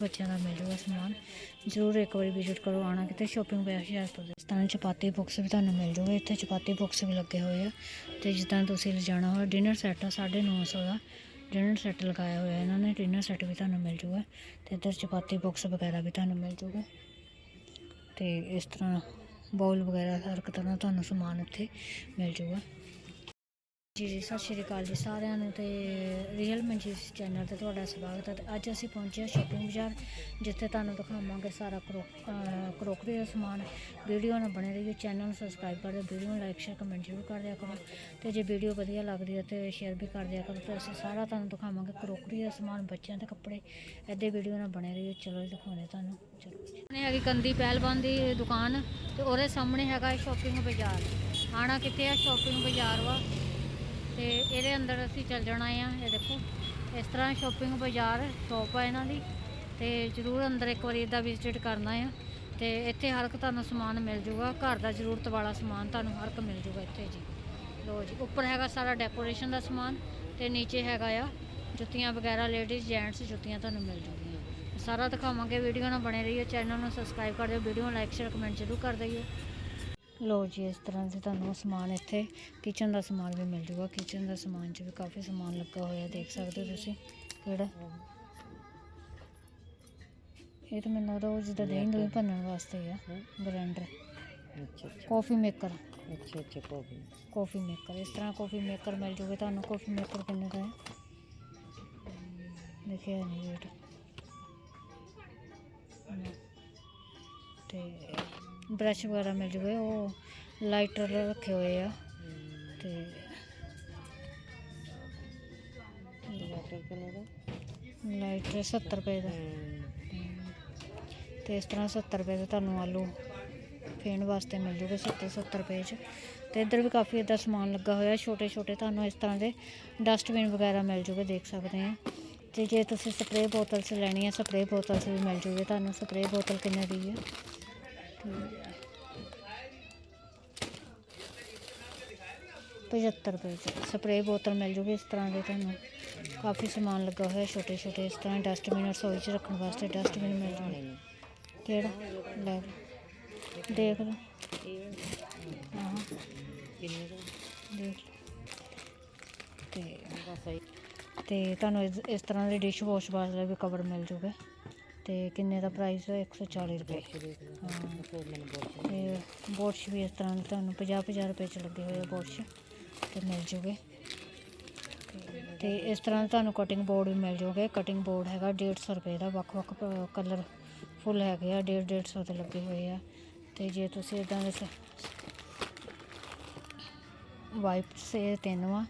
ਬੱਚਿਆਂ ਦਾ ਮਿਲ ਜੂਗਾ ਸਮਾਨ, ਜ਼ਰੂਰ ਇੱਕ ਵਾਰੀ ਵਿਜ਼ਿਟ ਕਰੋ ਆਣਾ ਕਿਤੇ ਸ਼ਾਪਿੰਗ ਪਿਆ ਹੁਸ਼ਿਆਰਪੁਰ ਦੇ ਸਥਾਨ ਚਪਾਤੀ ਬੁੱਕਸ ਵੀ ਤੁਹਾਨੂੰ ਮਿਲ ਜੂਗੇ, ਇੱਥੇ ਚਪਾਤੀ ਬੁੱਕਸ ਵੀ ਲੱਗੇ ਹੋਏ ਆ, ਤੇ ਜਿੱਦਾਂ ਤੁਸੀਂ ਲਿਜਾਣਾ ਹੋਇਆ ਡਿਨਰ ਸੈੱਟ ਆ 950 ਦਾ ਡਿਨਰ ਸੈੱਟ ਲਗਾਇਆ ਹੋਇਆ ਇਹਨਾਂ ਨੇ ਡਿਨਰ ਸੈੱਟ ਵੀ ਤੁਹਾਨੂੰ ਮਿਲ ਜੂਗਾ, ਤੇ ਇੱਧਰ ਚਪਾਤੀ ਬੁੱਕਸ ਵਗੈਰਾ ਵੀ ਤੁਹਾਨੂੰ ਮਿਲ ਜੂਗਾ, ਤੇ ਇਸ ਤਰ੍ਹਾਂ ਬਾਉਲ ਵਗੈਰਾ ਹਰ ਇੱਕ ਤਰ੍ਹਾਂ ਤੁਹਾਨੂੰ ਸਮਾਨ ਇੱਥੇ ਮਿਲ ਜੂਗਾ। ਜੀ ਜੀ, ਸਤਿ ਸ਼੍ਰੀ ਅਕਾਲ ਜੀ ਸਾਰਿਆਂ ਨੂੰ ਤੇ ਰੀਅਲ ਮਨਜੀਤ ਚੈਨਲ ਤੇ ਤੁਹਾਡਾ ਸਵਾਗਤ ਹੈ ਤੇ ਅੱਜ ਅਸੀਂ ਪਹੁੰਚੇ ਹਾਂ ਸ਼ਾਪਿੰਗ ਬਾਜ਼ਾਰ, ਜਿੱਥੇ ਤੁਹਾਨੂੰ ਦਿਖਾਵਾਂਗੇ ਸਾਰਾ ਕਰੋ ਕਰੋਕਰੀ ਦਾ ਸਮਾਨ, ਵੀਡੀਓ ਨਾਲ ਬਣੇ ਰਹੀਓ ਚੈਨਲ ਨੂੰ ਸਬਸਕ੍ਰਾਈਬ ਕਰ ਦਿਓ, ਵੀਡੀਓ ਨੂੰ ਲਾਈਕ ਸ਼ੇਅਰ ਕਮੈਂਟ ਜ਼ਰੂਰ ਕਰ ਦਿਆ ਕਰੋ ਤੇ ਜੇ ਵੀਡੀਓ ਵਧੀਆ ਲੱਗਦੀ ਹੈ ਤੇ ਸ਼ੇਅਰ ਵੀ ਕਰ ਦਿਆ ਕਰੋ ਤੇ ਅਸੀਂ ਸਾਰਾ ਤੁਹਾਨੂੰ ਦਿਖਾਵਾਂਗੇ ਕਰੋਕਰੀ ਦਾ ਸਮਾਨ, ਬੱਚਿਆਂ ਦੇ ਕੱਪੜੇ ਐਦੇ ਵੀਡੀਓ ਨਾਲ ਬਣੇ ਰਹੀਓ, ਚਲੋ ਜੀ ਦਿਖਾਉਣੇ ਤੁਹਾਨੂੰ, ਚਲੋ ਨੇ ਹੈਗੀ ਕੰਦੀ ਪਹਿਲਵਾਨ ਦੀ ਦੁਕਾਨ ਤੇ ਉਹਦੇ ਸਾਹਮਣੇ ਹੈਗਾ ਸ਼ਾਪਿੰਗ ਬਾਜ਼ਾਰ, ਆਣਾ ਕਿੱਥੇ ਆ ਸ਼ਾਪਿੰਗ ਬਾਜ਼ਾਰ ਵਾ? ਤੇ ਇਹਦੇ ਅੰਦਰ ਅਸੀਂ ਚੱਲ ਜਾਣਾ ਆ, ਇਹ ਦੇਖੋ। ਇਸ ਤਰ੍ਹਾਂ ਸ਼ਾਪਿੰਗ ਬਾਜ਼ਾਰ ਸ਼ਾਪ ਆ ਇਹਨਾਂ ਦੀ। ਤੇ ਜਰੂਰ ਅੰਦਰ ਇੱਕ ਵਾਰੀ ਇਹਦਾ ਵਿਜ਼ਿਟ ਕਰਨਾ ਆ। ਤੇ ਇੱਥੇ ਹਰ ਇੱਕ ਤੁਹਾਨੂੰ ਸਮਾਨ ਮਿਲ ਜੂਗਾ। ਘਰ ਦਾ ਜ਼ਰੂਰਤ ਵਾਲਾ ਸਮਾਨ ਤੁਹਾਨੂੰ ਹਰ ਇੱਕ ਮਿਲ ਜੂਗਾ ਇੱਥੇ ਜੀ। ਲੋ ਜੀ, ਉੱਪਰ ਹੈਗਾ ਸਾਰਾ ਡੈਕੋਰੇਸ਼ਨ ਦਾ ਸਮਾਨ ਤੇ ਨੀਚੇ ਹੈਗਾ ਆ ਜੁੱਤੀਆਂ ਵਗੈਰਾ ਲੇਡੀਜ਼ ਜੈਂਟਸ ਜੁੱਤੀਆਂ ਤੁਹਾਨੂੰ ਮਿਲ ਜੂਗੀਆਂ। ਸਾਰਾ ਦਿਖਾਵਾਂਗੇ ਵੀਡੀਓ ਨਾਲ ਬਣੇ ਰਹੀਓ ਚੈਨਲ ਨੂੰ ਸਬਸਕ੍ਰਾਈਬ ਕਰ ਦਿਓ। ਵੀਡੀਓ ਨੂੰ ਲਾਈਕ ਸ਼ੇਅਰ ਕਮੈਂਟ ਜ਼ਰੂਰ ਕਰ ਦਿਓ। ਲੋ ਜੀ ਇਸ ਤਰ੍ਹਾਂ ਦੇ ਤੁਹਾਨੂੰ ਸਮਾਨ ਇੱਥੇ ਕਿਚਨ ਦਾ ਸਮਾਨ ਵੀ ਮਿਲ ਜੂਗਾ ਕਿਚਨ ਦਾ ਸਮਾਨ 'ਚ ਵੀ ਕਾਫੀ ਸਮਾਨ ਲੱਗਾ ਹੋਇਆ ਦੇਖ ਸਕਦੇ ਹੋ ਤੁਸੀਂ ਕਿਹੜਾ ਇਹ ਤਾਂ ਮੈਨੂੰ ਲੱਗਦਾ ਉਹ ਜਿੱਦਾਂ ਦਹੀਂ ਦੁਹੀਂ ਭੰਨਣ ਵਾਸਤੇ ਆ ਗ੍ਰਾਈਂਡਰ ਅੱਛਾ ਅੱਛਾ ਕਾਫੀ ਮੇਕਰ ਅੱਛਾ ਅੱਛਾ ਕਾਫੀ ਕਾਫੀ ਮੇਕਰ ਇਸ ਤਰ੍ਹਾਂ ਕਾਫੀ ਮੇਕਰ ਮਿਲ ਜੂਗਾ ਤੁਹਾਨੂੰ ਕਾਫੀ ਮੇਕਰ ਕਿੰਨੇ ਦਾ ਹੈ ਲਿਖਿਆ ਨਹੀਂ ਰੇਟ ਤੇ ਬ੍ਰਸ਼ ਵਗੈਰਾ ਮਿਲ ਜੂਗੇ ਉਹ ਲਾਈਟਰ ਰੱਖੇ ਹੋਏ ਆ। ਤੇ ਲਾਈਟਰ 70 ਰੁਪਏ ਦਾ। ਤੇ ਇਸ ਤਰ੍ਹਾਂ 70 ਰੁਪਏ ਦਾ ਤੁਹਾਨੂੰ ਆਲੂ ਫੇਣ ਵਾਸਤੇ ਮਿਲ ਜੂਗੇ 70 70 ਰੁਪਏ ਚ। ਤੇ ਇੱਧਰ ਵੀ ਕਾਫੀ ਇਦਾਂ ਸਮਾਨ ਲੱਗਾ ਹੋਇਆ ਛੋਟੇ ਛੋਟੇ ਤੁਹਾਨੂੰ ਇਸ ਤਰ੍ਹਾਂ ਦੇ ਡਸਟਬਿਨ ਵਗੈਰਾ ਮਿਲ ਜੂਗੇ ਦੇਖ ਸਕਦੇ ਆ। ਤੇ ਜੇ ਤੁਸੀਂ ਸਪਰੇਅ ਬੋਤਲ ਚ ਲੈਣੀ ਹੈ ਸਪਰੇਅ ਬੋਤਲ ਚ ਵੀ ਮਿਲ ਜੂਗੇ ਤੁਹਾਨੂੰ ਸਪਰੇਅ ਬੋਤਲ ਕਿੰਨੇ ਦੀ ਹੈ ਪਝੱਤਰ ਰੁਪਏ ਚ ਸਪਰੇਅ ਬੋਤਲ ਮਿਲ ਜੂਗੀ ਇਸ ਤਰ੍ਹਾਂ ਦੇ ਤੁਹਾਨੂੰ। ਕਾਫੀ ਸਮਾਨ ਲੱਗਾ ਹੋਇਆ ਛੋਟੇ ਛੋਟੇ ਇਸ ਤਰ੍ਹਾਂ ਡਸਟਬਿਨ ਰਸੋਈ ਚ ਰੱਖਣ ਵਾਸਤੇ ਡਸਟਬਿਨ ਮਿਲ ਜੂਗੇ ਕਿਹੜਾ? ਲੈ। ਦੇਖ ਲਓ। ਹਾਂ ਦਾ ਦੇਖ। ਤੇ ਤੇ ਤੁਹਾਨੂੰ ਇਸ ਤਰ੍ਹਾਂ ਦੇ ਡਿਸ਼ ਵਾਸ਼ ਵਾਸਤੇ ਵੀ ਕਵਰ ਮਿਲ ਜੂਗੇ। ਤੇ ਕਿੰਨੇ ਦਾ ਪ੍ਰਾਈਸ ਹੈ 140 ਰੁਪਏ। ਹਾਂ। ਤੇ ਬੋਟਸ ਵੀ ਇਸ ਤਰ੍ਹਾਂ ਦੇ ਤੁਹਾਨੂੰ 50 50 ਰੁਪਏ ਚ ਲੱਗੇ ਹੋਏ ਆ ਬੋਟਸ ਤੇ ਮਿਲ ਜੂਗੇ। ਤੇ ਇਸ ਤਰ੍ਹਾਂ ਦੇ ਤੁਹਾਨੂੰ ਕਟਿੰਗ ਬੋਰਡ ਵੀ ਮਿਲ ਜੂਗੇ। ਕਟਿੰਗ ਬੋਰਡ ਹੈਗਾ 150 ਰੁਪਏ ਦਾ ਵੱਖ ਵੱਖ ਕਲਰ ਫੁੱਲ ਹੈਗੇ ਆ 150 150 ਤੇ ਲੱਗੇ ਹੋਏ ਆ। ਤੇ ਜੇ ਤੁਸੀਂ ਇਦਾਂ ਦੇ ਵਾਈਪਸ ਇਹ ਤਿੰਨ ਵਾ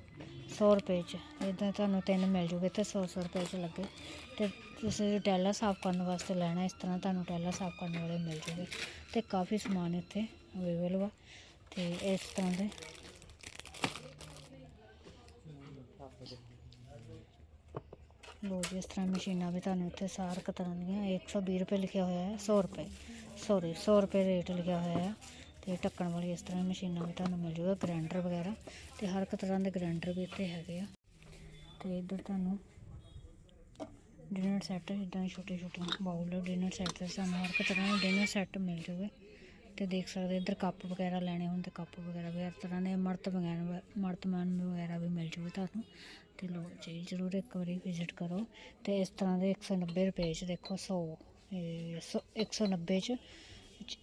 100 ਰੁਪਏ ਚ ਇਦਾਂ ਤੁਹਾਨੂੰ ਤਿੰਨ ਮਿਲ ਜੂਗੇ ਤੇ 100 100 ਰੁਪਏ ਚ ਲੱਗੇ। ਤੇ ਤੁਸੀਂ ਟੈਲਾ ਸਾਫ਼ ਕਰਨ ਵਾਸਤੇ ਲੈਣਾ, ਇਸ ਤਰ੍ਹਾਂ ਤੁਹਾਨੂੰ ਟੈਲਾ ਸਾਫ਼ ਕਰਨ ਵਾਲੇ ਮਿਲ ਜੂਗੇ। ਤੇ ਕਾਫੀ ਸਮਾਨ ਇੱਥੇ ਅਵੇਲੇਬਲ ਵਾ। ਤੇ ਇਸ ਤਰ੍ਹਾਂ ਦੇ ਲੋ ਜੀ, ਇਸ ਤਰ੍ਹਾਂ ਮਸ਼ੀਨਾਂ ਵੀ ਤੁਹਾਨੂੰ ਇੱਥੇ ਸਾਰ ਇੱਕ ਤਰ੍ਹਾਂ ਦੀਆਂ 120 ਰੁਪਏ ਲਿਖਿਆ ਹੋਇਆ ਹੈ 100 ਰੁਪਏ। ਸੌਰੀ 100 ਰੁਪਏ ਰੇਟ ਲਿਖਿਆ ਹੋਇਆ ਹੈ। ਤੇ ਢੱਕਣ ਵਾਲੀ ਇਸ ਤਰ੍ਹਾਂ ਮਸ਼ੀਨਾਂ ਵੀ ਤੁਹਾਨੂੰ ਮਿਲ ਜੂਗਾ ਗ੍ਰਾਈਂਡਰ ਵਗੈਰਾ। ਤੇ ਹਰ ਇੱਕ ਤਰ੍ਹਾਂ ਦੇ ਗ੍ਰਾਈਂਡਰ ਵੀ ਇੱਥੇ ਹੈਗੇ ਆ। ਤੇ ਇੱਧਰ ਤੁਹਾਨੂੰ ਡਿਨਰ ਸੈੱਟ ਇਦਾਂ ਛੋਟੇ ਛੋਟੇ ਬਾਊਲ ਡਿਨਰ ਸੈੱਟ ਤੇ ਸਾਨੂੰ ਹਰ ਇੱਕ ਤਰ੍ਹਾਂ ਦੇ ਡਿਨਰ ਸੈੱਟ ਮਿਲ ਜੂਗਾ। ਤੇ ਦੇਖ ਸਕਦੇ ਇੱਧਰ ਕੱਪ ਵਗੈਰਾ ਲੈਣੇ ਹੋਣ ਤੇ ਕੱਪ ਵਗੈਰਾ ਵੀ, ਹਰ ਤਰ੍ਹਾਂ ਦੇ ਮਰਤ ਵਗੈਰਾ ਮਰਤਮਾਨ ਵਗੈਰਾ ਵੀ ਮਿਲ ਜੂਗਾ ਤੁਹਾਨੂੰ। ਤੇ ਲੋ ਜੀ, ਜ਼ਰੂਰ ਇੱਕ ਵਾਰੀ ਵਿਜ਼ਿਟ ਕਰੋ। ਤੇ ਇਸ ਤਰ੍ਹਾਂ ਦੇ 190 ਰੁਪਏ ਚ ਦੇਖੋ 100 ਇਹ ਸੌ- 190 ਚ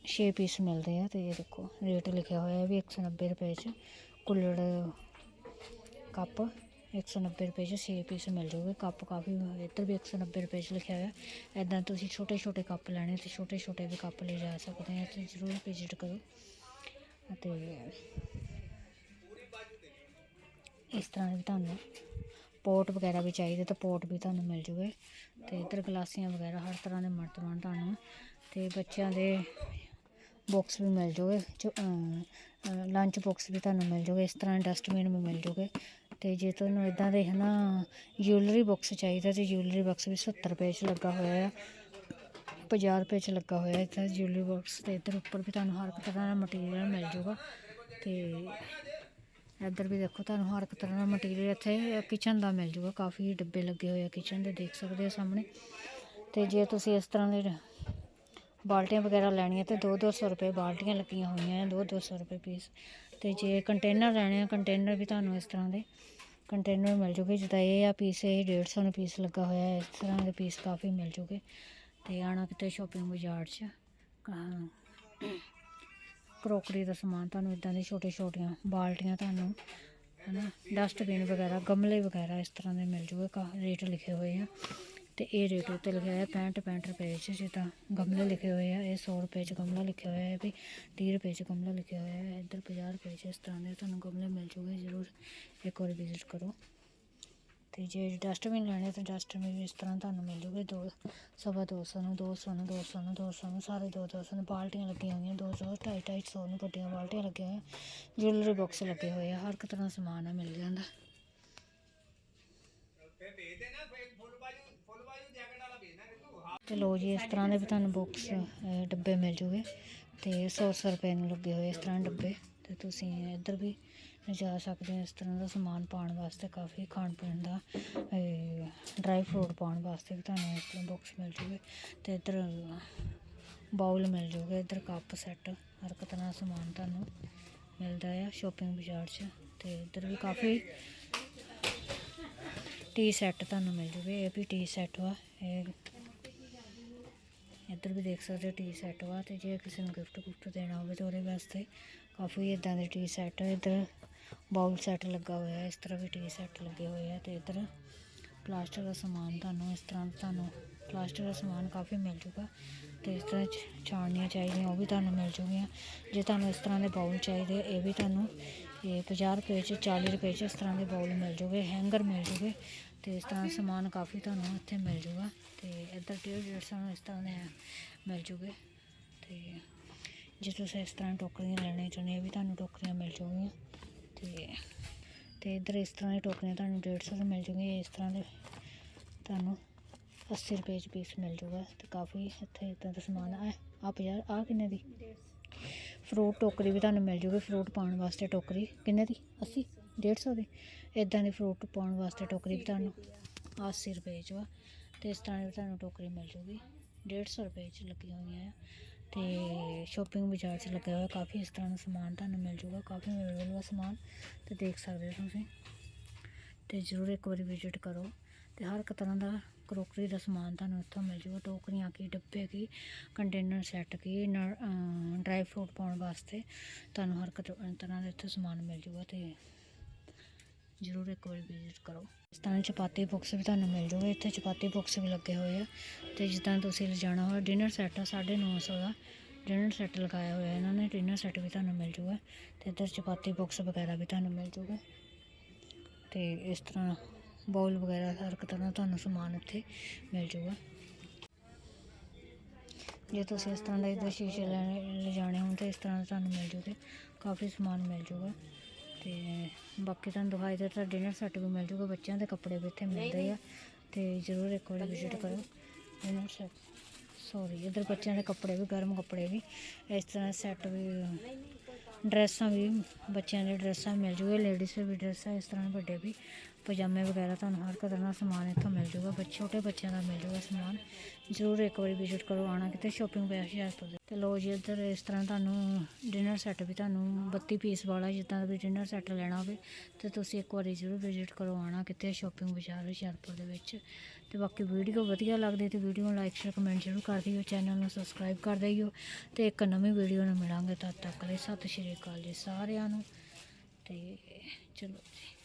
6 ਪੀਸ ਮਿਲਦੇ ਆ। ਤੇ ਇਹ ਦੇਖੋ ਰੇਟ ਲਿਖਿਆ ਹੋਇਆ ਹੈ ਵੀ 190 ਰੁਪਏ ਚ ਕੁੱਲੜ ਕੱਪ। 190 ਰੁਪਏ ਚ 6 ਪੀਸ ਮਿਲ ਜਾਊਗੇ, ਕੱਪ ਕਾਫੀ ਇੱਧਰ ਵੀ 190 ਰੁਪਏ ਚ ਲਿਖਿਆ ਹੋਇਆ। ਐਦਾਂ ਤੁਸੀਂ ਛੋਟੇ ਛੋਟੇ ਕੱਪ ਲੈਣੇ ਤੇ ਛੋਟੇ ਛੋਟੇ ਵੀ ਕੱਪ ਲੈ ਜਾ ਸਕਦੇ ਆ। ਤੇ ਜ਼ਰੂਰ ਵਿਜ਼ਿਟ ਕਰੋ। ਅਤੇ ਇਸ ਤਰ੍ਹਾਂ ਵੀ ਤੁਹਾਨੂੰ ਪੋਟ ਵਗੈਰਾ ਵੀ ਚਾਹੀਦੇ ਤਾਂ ਪੋਟ ਵੀ ਤੁਹਾਨੂੰ ਮਿਲ ਜੂਗੇ। ਤੇ ਇੱਧਰ ਗਲਾਸੀਆਂ ਵਗੈਰਾ ਹਰ ਤਰ੍ਹਾਂ ਦੇ ਮਰਤਬਾਨ ਤੁਹਾਨੂੰ ਤੇ ਬੱਚਿਆਂ ਦੇ ਬਾਕਸ ਵੀ ਮਿਲ ਜੂਗੇ। ਲੰਚ ਬਾਕਸ ਵੀ ਤੁਹਾਨੂੰ ਮਿਲ ਜੂਗੇ। ਇਸ ਤਰ੍ਹਾਂ ਡਸਟਬਿਨ ਵੀ ਮਿਲ ਜੂਗੇ। ਅਤੇ ਜੇ ਤੁਹਾਨੂੰ ਇੱਦਾਂ ਦੇ ਹੈ ਨਾ ਜਿਊਲਰੀ ਬਾਕਸ ਚਾਹੀਦਾ ਤੇ ਜਿਊਲਰੀ ਬਾਕਸ ਵੀ 70 ਰੁਪਏ ਚ ਲੱਗਾ ਹੋਇਆ ਆ 50 ਰੁਪਏ ਚ ਲੱਗਾ ਹੋਇਆ ਇੱਥੇ ਜਿਊਲਰੀ ਬਾਕਸ ਅਤੇ ਇੱਧਰ ਉੱਪਰ ਵੀ ਤੁਹਾਨੂੰ ਹਰ ਇੱਕ ਤਰ੍ਹਾਂ ਦਾ ਮਟੀਰੀਅਲ ਮਿਲ ਜੂਗਾ ਅਤੇ ਇੱਧਰ ਵੀ ਦੇਖੋ ਤੁਹਾਨੂੰ ਹਰ ਇੱਕ ਤਰ੍ਹਾਂ ਦਾ ਮਟੀਰੀਅਲ ਇੱਥੇ ਕਿਚਨ ਦਾ ਮਿਲ ਜੂਗਾ, ਕਾਫੀ ਡੱਬੇ ਲੱਗੇ ਹੋਏ ਆ ਕਿਚਨ ਦੇ, ਦੇਖ ਸਕਦੇ ਹੋ ਸਾਹਮਣੇ। ਤੇ ਜੇ ਤੁਸੀਂ ਇਸ ਤਰ੍ਹਾਂ ਦੇ ਬਾਲਟੀਆਂ ਵਗੈਰਾ ਲੈਣੀਆਂ ਤੇ 2-200 ਰੁਪਏ ਬਾਲਟੀਆਂ ਲੱਗੀਆਂ ਹੋਈਆਂ ਆ 2-200 ਰੁਪਏ ਪੀਸ ਤੇ ਜੇ ਕੰਟੇਨਰ ਲੈਣੇ ਆ ਕੰਟੇਨਰ ਵੀ ਤੁਹਾਨੂੰ ਇਸ ਤਰ੍ਹਾਂ ਦੇ ਕੰਟੇਨਰ ਮਿਲ ਜੂਗੇ, ਜਿੱਦਾਂ ਇਹ ਆ ਪੀਸ ਇਹ 150 ਨੂੰ ਪੀਸ ਲੱਗਾ ਹੋਇਆ ਹੈ, ਇਸ ਤਰ੍ਹਾਂ ਦੇ ਪੀਸ ਕਾਫੀ ਮਿਲ ਜੂਗੇ। ਤੇ ਆਣਾ ਕਿਤੇ ਸ਼ਾਪਿੰਗ ਬਾਜ਼ਾਰ 'ਚ ਕਰੋਕਰੀ ਦਾ ਸਮਾਨ ਤੁਹਾਨੂੰ ਇਦਾਂ ਦੀ ਛੋਟੇ ਛੋਟੀਆਂ ਬਾਲਟੀਆਂ ਤੁਹਾਨੂੰ, ਹਨਾ ਡਸਟਬਿਨ ਵਗੈਰਾ, ਗਮਲੇ ਵਗੈਰਾ ਇਸ ਤਰ੍ਹਾਂ ਦੇ ਮਿਲ ਜੂਗੇ, ਕਾ ਰੇਟ ਲਿਖੇ ਹੋਏ ਆ। ਤੇ ਇਹ ਰੇਟ ਉੱਤੇ ਲਿਖਿਆ ਹੋਇਆ 65 65 ਰੁਪਏ 'ਚ ਜਿੱਦਾਂ ਗਮਲੇ ਲਿਖੇ ਹੋਏ ਆ, ਇਹ 100 ਰੁਪਏ 'ਚ ਗਮਲਾ ਲਿਖਿਆ ਹੋਇਆ ਹੈ ਵੀ 30 ਰੁਪਏ 'ਚ ਗਮਲਾ ਲਿਖਿਆ ਹੋਇਆ ਹੈ, ਇੱਧਰ 50 ਰੁਪਏ 'ਚ ਇਸ ਤਰ੍ਹਾਂ ਦੇ ਤੁਹਾਨੂੰ ਗਮਲੇ ਮਿਲ ਜੂਗੇ, ਜ਼ਰੂਰ ਇੱਕ ਵਾਰ ਵਿਜ਼ਿਟ ਕਰੋ। ਤੇ ਜੇ ਡਸਟਬਿਨ ਲੈਣੇ ਤਾਂ ਡਸਟਬਿਨ ਵੀ ਇਸ ਤਰ੍ਹਾਂ ਤੁਹਾਨੂੰ ਮਿਲ ਜੂਗੇ, ਦੋ ਸਵਾ ਦੋ ਸੌ ਨੂੰ, ਦੋ ਸੌ ਨੂੰ, ਦੋ ਸੌ ਨੂੰ, ਦੋ ਸੌ ਨੂੰ, ਸਾਰੇ ਦੋ ਦੋ ਸੌ ਨੂੰ ਬਾਲਟੀਆਂ ਲੱਗੀਆਂ ਹੋਈਆਂ, ਦੋ ਸੌ, ਢਾਈ ਢਾਈ ਸੌ ਨੂੰ ਵੱਡੀਆਂ ਬਾਲਟੀਆਂ ਲੱਗੀਆਂ ਹੋਈਆਂ ਜੁਐਲਰੀ ਬਾਕਸ ਲੱਗੇ ਹੋਏ ਆ, ਹਰ ਇੱਕ ਤਰ੍ਹਾਂ ਦਾ ਸਮਾਨ ਆ, ਮਿਲ ਜਾਂਦਾ। ਤੇ ਲੋ ਜੀ, ਇਸ ਤਰ੍ਹਾਂ ਦੇ ਵੀ ਤੁਹਾਨੂੰ ਬਾਕਸ ਡੱਬੇ ਮਿਲ ਜੂਗੇ ਤੇ 100 100 ਰੁਪਏ ਨੂੰ ਲੱਗੇ ਹੋਏ ਇਸ ਤਰ੍ਹਾਂ ਡੱਬੇ ਤੇ ਤੁਸੀਂ ਇੱਧਰ ਵੀ ਜਾ ਸਕਦੇ ਹੋ ਇਸ ਤਰ੍ਹਾਂ ਦਾ ਸਮਾਨ ਪਾਉਣ ਵਾਸਤੇ ਕਾਫੀ ਖਾਣ ਪੀਣ ਦਾ ਡਰਾਈ ਫਰੂਟ ਪਾਉਣ ਵਾਸਤੇ ਵੀ ਤੁਹਾਨੂੰ ਇਸ ਤਰ੍ਹਾਂ ਬਾਕਸ ਮਿਲ ਜੂਗੇ ਤੇ ਇੱਧਰ ਬਾਉਲ ਮਿਲ ਜੂਗੇ, ਇੱਧਰ ਕੱਪ ਸੈੱਟ ਹਰ ਇੱਕ ਤਰ੍ਹਾਂ ਦਾ ਸਮਾਨ ਤੁਹਾਨੂੰ ਮਿਲਦਾ ਆ ਸ਼ਾਪਿੰਗ ਬਾਜ਼ਾਰ 'ਚ ਤੇ ਇੱਧਰ ਵੀ ਕਾਫੀ ਟੀ ਸੈੱਟ ਤੁਹਾਨੂੰ ਮਿਲ ਜੂਗੇ, ਇਹ ਵੀ ਟੀ ਸੈੱਟ ਵਾ, ਇਹ ਇੱਧਰ ਵੀ ਦੇਖ ਸਕਦੇ ਹੋ ਟੀ ਸੈੱਟ ਵਾ ਤੇ ਜੇ ਕਿਸੇ ਨੂੰ ਗਿਫਟ ਗੁਫਟ ਦੇਣਾ ਹੋਵੇ ਤਾਂ ਉਹਦੇ ਵਾਸਤੇ ਕਾਫੀ ਇਦਾਂ ਦੇ ਟੀ ਸੈੱਟ ਇੱਧਰ ਬਾਉਲ ਸੈੱਟ ਲੱਗਾ ਹੋਇਆ ਹੈ ਇਸ ਤਰ੍ਹਾਂ ਵੀ ਟੀ ਸੈੱਟ ਲੱਗੇ ਹੋਏ ਆ ਤੇ ਇੱਧਰ ਪਲਾਸਟਿਕ ਦਾ ਸਮਾਨ ਤੁਹਾਨੂੰ ਇਸ ਤਰ੍ਹਾਂ ਤੁਹਾਨੂੰ ਪਲਾਸਟਿਕ ਦਾ ਸਮਾਨ ਕਾਫੀ ਮਿਲ ਜੂਗਾ ਤੇ ਇਸ ਤਰ੍ਹਾਂ ਛ- ਛਾਣਨੀਆਂ ਚਾਹੀਦੀਆਂ, ਉਹ ਵੀ ਤੁਹਾਨੂੰ ਮਿਲ ਜੂਗੀਆਂ। ਜੇ ਤੁਹਾਨੂੰ ਇਸ ਤਰ੍ਹਾਂ ਦੇ ਬਾਉਲ ਚਾਹੀਦੇ, ਇਹ ਵੀ ਤੁਹਾਨੂੰ ਇਹ 50 ਰੁਪਏ ਚ 40 ਰੁਪਏ ਚ ਇਸ ਤਰ੍ਹਾਂ ਦੇ ਬਾਉਲ ਮਿਲ ਜੂਗੇ ਹੈਂਗਰ ਮਿਲ ਜੂਗੇ। ਤੇ ਇਸ ਤਰ੍ਹਾਂ ਸਮਾਨ ਕਾਫੀ ਤੁਹਾਨੂੰ ਇੱਥੇ ਮਿਲ ਜੂਗਾ ਤੇ ਇੱਧਰ ਡੇਢ ਡੇਢ ਸੌ ਨੂੰ ਇਸ ਤਰ੍ਹਾਂ ਦੇ ਮਿਲ ਜੂਗੇ ਤੇ ਜੇ ਤੁਸੀਂ ਇਸ ਤਰ੍ਹਾਂ ਟੋਕਰੀਆਂ ਲੈਣੀਆਂ ਚਾਹੁੰਦੇ ਵੀ ਤੁਹਾਨੂੰ ਟੋਕਰੀਆਂ ਮਿਲ ਜੂਗੀਆਂ ਤੇ ਤੇ ਇੱਧਰ ਇਸ ਤਰ੍ਹਾਂ ਦੀ ਟੋਕਰੀਆਂ ਤੁਹਾਨੂੰ 150 ਦੀ ਮਿਲ ਜੂਗੀਆਂ ਇਸ ਤਰ੍ਹਾਂ ਦੇ ਤੁਹਾਨੂੰ 80 ਰੁਪਏ ਚ ਪੀਸ ਮਿਲ ਜੂਗਾ ਤੇ ਕਾਫੀ ਇੱਥੇ ਇਦਾਂ ਦਾ ਸਮਾਨ ਆ। ਆ 50 ਆ ਕਿੰਨੇ ਦੀ? ਫਰੂਟ ਟੋਕਰੀ ਵੀ ਤੁਹਾਨੂੰ ਮਿਲ ਜੂਗੀ ਫਰੂਟ ਪਾਉਣ ਵਾਸਤੇ ਟੋਕਰੀ ਕਿੰਨੇ ਦੀ? 80 150 ਦੀ। ਇਦਾਂ ਦੀ ਫਰੂਟ ਪਾਉਣ ਵਾਸਤੇ ਟੋਕਰੀ ਵੀ ਤੁਹਾਨੂੰ 80 ਰੁਪਏ ਚ ਵਾ। ਤੇ ਇਸ ਤਰ੍ਹਾਂ ਦੀ ਤੁਹਾਨੂੰ ਟੋਕਰੀ ਮਿਲ ਜੂਗੀ। 150 ਰੁਪਏ ਚ ਲੱਗੀਆਂ ਹੋਈਆਂ ਆ। ਤੇ ਸ਼ਾਪਿੰਗ ਬਾਜ਼ਾਰ 'ਚ ਲੱਗਿਆ ਹੋਇਆ ਕਾਫੀ ਇਸ ਤਰ੍ਹਾਂ ਦਾ ਸਮਾਨ ਤੁਹਾਨੂੰ ਮਿਲ ਜੂਗਾ। ਕਾਫੀ ਅਵੇਲੇਬਲ ਵਾ ਸਮਾਨ। ਤੇ ਦੇਖ ਸਕਦੇ ਹੋ ਤੁਸੀਂ। ਤੇ ਜ਼ਰੂਰ ਇੱਕ ਵਾਰੀ ਵਿਜ਼ਿਟ ਕਰੋ। ਤੇ ਹਰ ਇੱਕ ਤਰ੍ਹਾਂ ਦਾ ਕਰੋਕਰੀ ਦਾ ਸਮਾਨ ਤੁਹਾਨੂੰ ਇੱਥੋਂ ਮਿਲ ਜੂਗਾ। ਟੋਕਰੀਆਂ ਕੀ, ਡੱਬੇ ਕੀ ਕੰਟੇਨਰ ਸੈੱਟ ਕੀ ਡਰਾਈ ਫਰੂਟ ਪਾਉਣ ਵਾਸਤੇ ਤੁਹਾਨੂੰ ਹਰ ਇੱਕ ਤਰ੍ਹਾਂ ਦਾ ਇੱਥੇ ਸਮਾਨ ਮਿਲ ਜੂਗਾ ਤੇ ਜ਼ਰੂਰ ਇੱਕ ਵਾਰੀ ਵਿਜ਼ਿਟ ਕਰੋ। ਇਸ ਤਰ੍ਹਾਂ ਚਪਾਤੀ ਬਾਕਸ ਵੀ ਤੁਹਾਨੂੰ ਮਿਲ ਜੂਗਾ। ਇੱਥੇ ਚਪਾਤੀ ਬਾਕਸ ਵੀ ਲੱਗੇ ਹੋਏ ਆ। ਤੇ ਜਿੱਦਾਂ ਤੁਸੀਂ ਲਿਜਾਣਾ ਹੋਇਆ ਡਿਨਰ ਸੈੱਟ ਆ 950 ਦਾ ਡਿਨਰ ਸੈੱਟ ਲਗਾਇਆ ਹੋਇਆ ਇਹਨਾਂ ਨੇ। ਡਿਨਰ ਸੈੱਟ ਵੀ ਤੁਹਾਨੂੰ ਮਿਲ ਜੂਗਾ। ਤੇ ਇੱਧਰ ਚਪਾਤੀ ਬਾਕਸ ਵਗੈਰਾ ਵੀ ਤੁਹਾਨੂੰ ਮਿਲ ਜੂਗਾ। ਤੇ ਇਸ ਤਰ੍ਹਾਂ ਬਾਉਲ ਵਗੈਰਾ, ਹਰ ਇੱਕ ਤਰ੍ਹਾਂ ਤੁਹਾਨੂੰ ਸਮਾਨ ਇੱਥੇ ਮਿਲ ਜੂਗਾ। ਜੇ ਤੁਸੀਂ ਇਸ ਤਰ੍ਹਾਂ ਦੇ ਇਹਦੇ ਸ਼ੀਸ਼ੇ ਲੈਣੇ ਲਿਜਾਣੇ ਹੋਣ ਤਾਂ ਇਸ ਤਰ੍ਹਾਂ ਦਾ ਤੁਹਾਨੂੰ ਮਿਲ ਜੂਗੇ ਕਾਫੀ ਸਮਾਨ ਮਿਲ ਜੂਗਾ। ਤੇ ਬਾਕੀ ਤੁਹਾਨੂੰ ਦਿਖਾਈ ਦਿੱਤਾ ਡਿਨਰ ਸੈੱਟ ਵੀ ਮਿਲ ਜੂਗਾ ਬੱਚਿਆਂ ਦੇ ਕੱਪੜੇ ਵੀ ਇੱਥੇ ਮਿਲਦੇ ਆ। ਤੇ ਜ਼ਰੂਰ ਇੱਕ ਵਾਰੀ ਵਿਜ਼ਿਟ ਕਰੋ। ਡਿਨਰ ਸੈੱਟ ਸੌਰੀ ਇੱਧਰ ਬੱਚਿਆਂ ਦੇ ਕੱਪੜੇ ਵੀ ਗਰਮ ਕੱਪੜੇ ਵੀ। ਇਸ ਤਰ੍ਹਾਂ ਸੈੱਟ ਵੀ ਡਰੈਸਾਂ ਵੀ ਬੱਚਿਆਂ ਦੇ ਡਰੈਸਾਂ ਮਿਲ ਜੂਗੇ ਲੇਡੀਜ਼ ਦੇ ਵੀ ਡਰੈਸਾਂ ਇਸ ਤਰ੍ਹਾਂ ਵੱਡੇ ਵੀ। ਪਜਾਮੇ ਵਗੈਰਾ ਤੁਹਾਨੂੰ ਹਰ ਤਰ੍ਹਾਂ ਦਾ ਸਮਾਨ ਇੱਥੋਂ ਮਿਲ ਜੂਗਾ ਬੱਚੇ ਛੋਟੇ ਬੱਚਿਆਂ ਦਾ ਮਿਲ ਜੂਗਾ ਸਮਾਨ। ਜ਼ਰੂਰ ਇੱਕ ਵਾਰੀ ਵਿਜ਼ਿਟ ਕਰੋ ਆਣਾ ਕਿਤੇ ਸ਼ਾਪਿੰਗ ਪਿਆ ਹੁਸ਼ਿਆਰਪੁਰ ਦੇ ਤੇ। ਲੋ ਜੀ, ਇੱਧਰ ਇਸ ਤਰ੍ਹਾਂ ਤੁਹਾਨੂੰ ਡਿਨਰ ਸੈੱਟ ਵੀ ਤੁਹਾਨੂੰ 32 ਪੀਸ ਵਾਲਾ, ਜਿੱਦਾਂ ਦਾ ਵੀ ਡਿਨਰ ਸੈੱਟ ਲੈਣਾ ਹੋਵੇ, ਤੇ ਤੁਸੀਂ ਇੱਕ ਵਾਰੀ ਜ਼ਰੂਰ ਵਿਜ਼ਿਟ ਕਰੋ ਆਣਾ ਕਿਤੇ ਸ਼ਾਪਿੰਗ ਬਾਜ਼ਾਰ ਹੁਸ਼ਿਆਰਪੁਰ ਦੇ ਵਿੱਚ। ਤੇ ਬਾਕੀ ਵੀਡੀਓ ਵਧੀਆ ਲੱਗਦੀ ਤੇ ਵੀਡੀਓ ਨੂੰ ਲਾਈਕ ਸ਼ੇਅਰ ਕਮੈਂਟ ਜ਼ਰੂਰ ਕਰ ਦਿਓ ਚੈਨਲ ਨੂੰ ਸਬਸਕ੍ਰਾਈਬ ਕਰ ਦਿਓ, ਤੇ ਇੱਕ ਨਵੀਂ ਵੀਡੀਓ ਨਾਲ ਮਿਲਾਂਗੇ ਤਦ ਤੱਕ ਲਈ। ਸਤਿ ਸ਼੍ਰੀ ਅਕਾਲ ਜੀ ਸਾਰਿਆਂ ਨੂੰ, ਤੇ ਚਲੋ ਜੀ।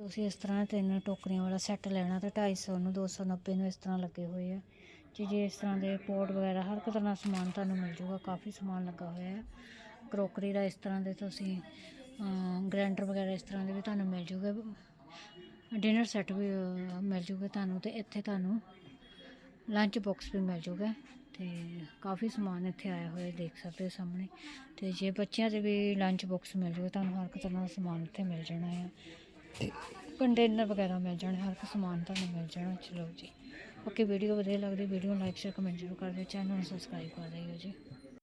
ਤੁਸੀਂ ਇਸ ਤਰ੍ਹਾਂ ਤਿੰਨ ਟੋਕਰੀਆਂ ਵਾਲਾ ਸੈੱਟ ਲੈਣਾ ਤੇ 250 ਨੂੰ 290 ਨੂੰ ਇਸ ਤਰ੍ਹਾਂ ਲੱਗੇ ਹੋਏ ਆ। ਜੀ, ਜੇ ਇਸ ਤਰ੍ਹਾਂ ਦੇ ਪੋਟ ਵਗੈਰਾ, ਹਰ ਇੱਕ ਤਰ੍ਹਾਂ ਦਾ ਸਮਾਨ ਤੁਹਾਨੂੰ ਮਿਲ ਜੂਗਾ, ਕਾਫੀ ਸਮਾਨ ਲੱਗਾ ਹੋਇਆ ਹੈ। ਕਰੋਕਰੀ ਦਾ ਇਸ ਤਰ੍ਹਾਂ ਦੇ ਤੁਸੀਂ ਗ੍ਰੈਂਡਰ ਵਗੈਰਾ ਇਸ ਤਰ੍ਹਾਂ ਦੇ ਵੀ ਤੁਹਾਨੂੰ ਮਿਲ ਜੂਗੇ। ਡਿਨਰ ਸੈੱਟ ਵੀ ਮਿਲ ਜੂਗੇ ਤੁਹਾਨੂੰ ਤੇ ਇੱਥੇ ਤੁਹਾਨੂੰ ਲੰਚ ਬਾਕਸ ਵੀ ਮਿਲ ਜੂਗਾ ਤੇ ਕਾਫੀ ਸਮਾਨ ਇੱਥੇ ਆਇਆ ਹੋਇਆ ਦੇਖ ਸਕਦੇ ਹੋ ਸਾਹਮਣੇ। ਤੇ ਜੇ ਬੱਚਿਆਂ ਦੇ ਵੀ ਲੰਚ ਬਾਕਸ ਮਿਲ ਜੂਗਾ, ਤੁਹਾਨੂੰ ਹਰ ਇੱਕ ਤਰ੍ਹਾਂ ਦਾ ਸਮਾਨ ਇੱਥੇ ਮਿਲ ਜਾਣਾ ਹੈ। ਕੰਟੇਨਰ ਵਗੈਰਾ ਮਿਲ ਜਾਣੇ, ਹਰ ਇੱਕ ਸਮਾਨ ਤੁਹਾਨੂੰ ਮਿਲ ਜਾਣਾ ਚਲੋ ਜੀ। ਓਕੇ, ਵੀਡੀਓ ਵਧੀਆ ਲੱਗਦੀ, ਵੀਡੀਓ ਲਾਈਕ ਸ਼ੇਅਰ ਕਮੈਂਟ ਜ਼ਰੂਰ ਕਰ ਦਿਓ ਚੈਨਲ ਨੂੰ ਸਬਸਕ੍ਰਾਈਬ ਕਰ ਦਿਓ ਜੀ।